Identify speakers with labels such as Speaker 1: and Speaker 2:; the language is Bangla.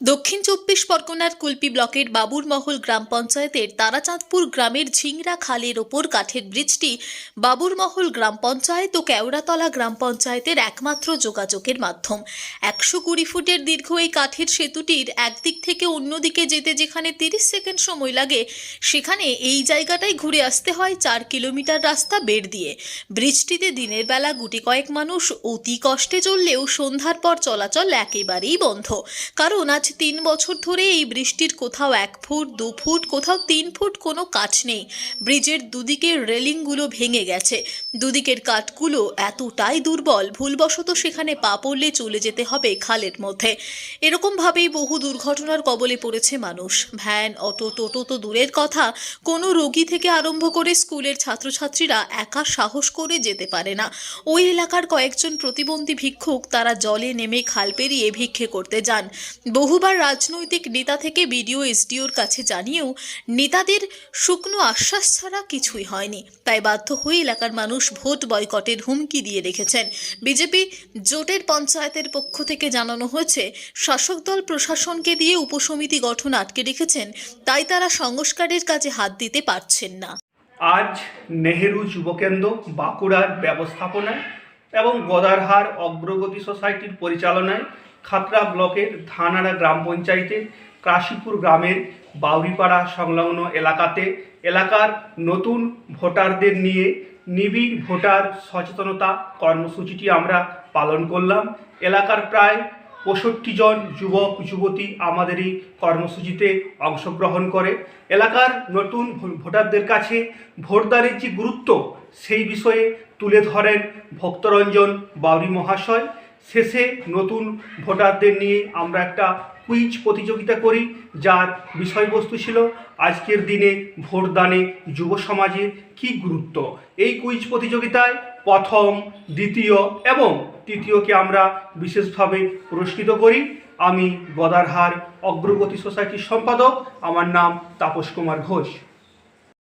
Speaker 1: দক্ষিণ চব্বিশ পরগনার কুলপি ব্লকের বাবুরমহল গ্রাম পঞ্চায়েতের তারাচাঁদপুর গ্রামের ঝিংরা খালের ওপর কাঠের ব্রিজটি বাবুরমহল গ্রাম পঞ্চায়েত ও কেওড়াতলা গ্রাম পঞ্চায়েতের একমাত্র যোগাযোগের মাধ্যম। একশো কুড়ি ফুটের দীর্ঘ এই কাঠের সেতুটির একদিক থেকে অন্যদিকে যেতে যেখানে তিরিশ সেকেন্ড সময় লাগে, সেখানে এই জায়গাটাই ঘুরে আসতে হয় চার কিলোমিটার রাস্তা বের দিয়ে। ব্রিজটিতে দিনের বেলা গুটি কয়েক মানুষ অতি কষ্টে চললেও সন্ধ্যার পর চলাচল একেবারেই বন্ধ। কারণ আজ তিন বছর ধরে এই বৃষ্টির কোথাও এক ফুট, দু ফুট, কোথাও তিন ফুট কোনো কাঠ নেই। ব্রিজের দুদিকের রেলিংগুলো ভেঙে গেছে। দুদিকের কাঠগুলো এতটাই দুর্বল, ভুলবশত সেখানে পা পড়লে চলে যেতে হবে খালের মধ্যে। এরকমভাবেই বহু দুর্ঘটনার কবলে পড়েছে মানুষ। ভ্যান, অটো, টোটো তো দূরের কথা। কোনো রোগী থেকে আরম্ভ করে স্কুলের ছাত্রছাত্রীরা একা সাহস করে যেতে পারে না। ওই এলাকার কয়েকজন প্রতিবন্ধী ভিক্ষুক তারা জলে নেমে খাল পেরিয়ে ভিক্ষে করতে যান। বহুবার রাজনৈতিক নেতা থেকে বিডিও এসডিওর কাছে জানিয়েও নেতাদের শুকনো আশ্বাস ছাড়া কিছুই হয়নি। তাই বাধ্য হয়ে এলাকার মানুষ ভোট বয়কটের হুমকি দিয়ে রেখেছেন। বিজেপি জোটের পঞ্চায়েতের পক্ষ থেকে জানানো হয়েছে, শাসক দল প্রশাসনকে দিয়ে উপসমিতি গঠন আটকে রেখেছেন, তাই তারা সংস্কারের কাজে হাত দিতে পারছেন না।
Speaker 2: আজ নেহেরু যুবকেন্দ্র, বাঁকুড়ার ব্যবস্থাপনায় এবং গদারহার অগ্রগতি সোসাইটির পরিচালনায় খাতড়া ব্লকের ধানাড়া গ্রাম পঞ্চায়েতের কাশীপুর গ্রামের বাউরিপাড়া সংলগ্ন এলাকাতে এলাকার নতুন ভোটারদের নিয়ে নিবিড় ভোটার সচেতনতা কর্মসূচিটি আমরা পালন করলাম। এলাকার প্রায় পঁয়ষট্টি জন যুবক, যুবতী আমাদের এই কর্মসূচিতে অংশগ্রহণ করে। এলাকার নতুন ভোটারদের কাছে ভোটদানের যে গুরুত্ব, সেই বিষয়ে তুলে ধরেন ভক্তরঞ্জন বাউরি মহাশয়। শেষে নতুন ভোটারদের নিয়ে আমরা একটা কুইজ প্রতিযোগিতা করি, যার বিষয়বস্তু ছিল আজকের দিনে ভোটদানে যুব সমাজের কী গুরুত্ব। এই কুইজ প্রতিযোগিতায় প্রথম, দ্বিতীয় এবং তৃতীয়কে আমরা বিশেষভাবে পুরস্কৃত করি। আমি গদারহার অগ্রগতি সোসাইটির সম্পাদক, আমার নাম তাপস কুমার ঘোষ।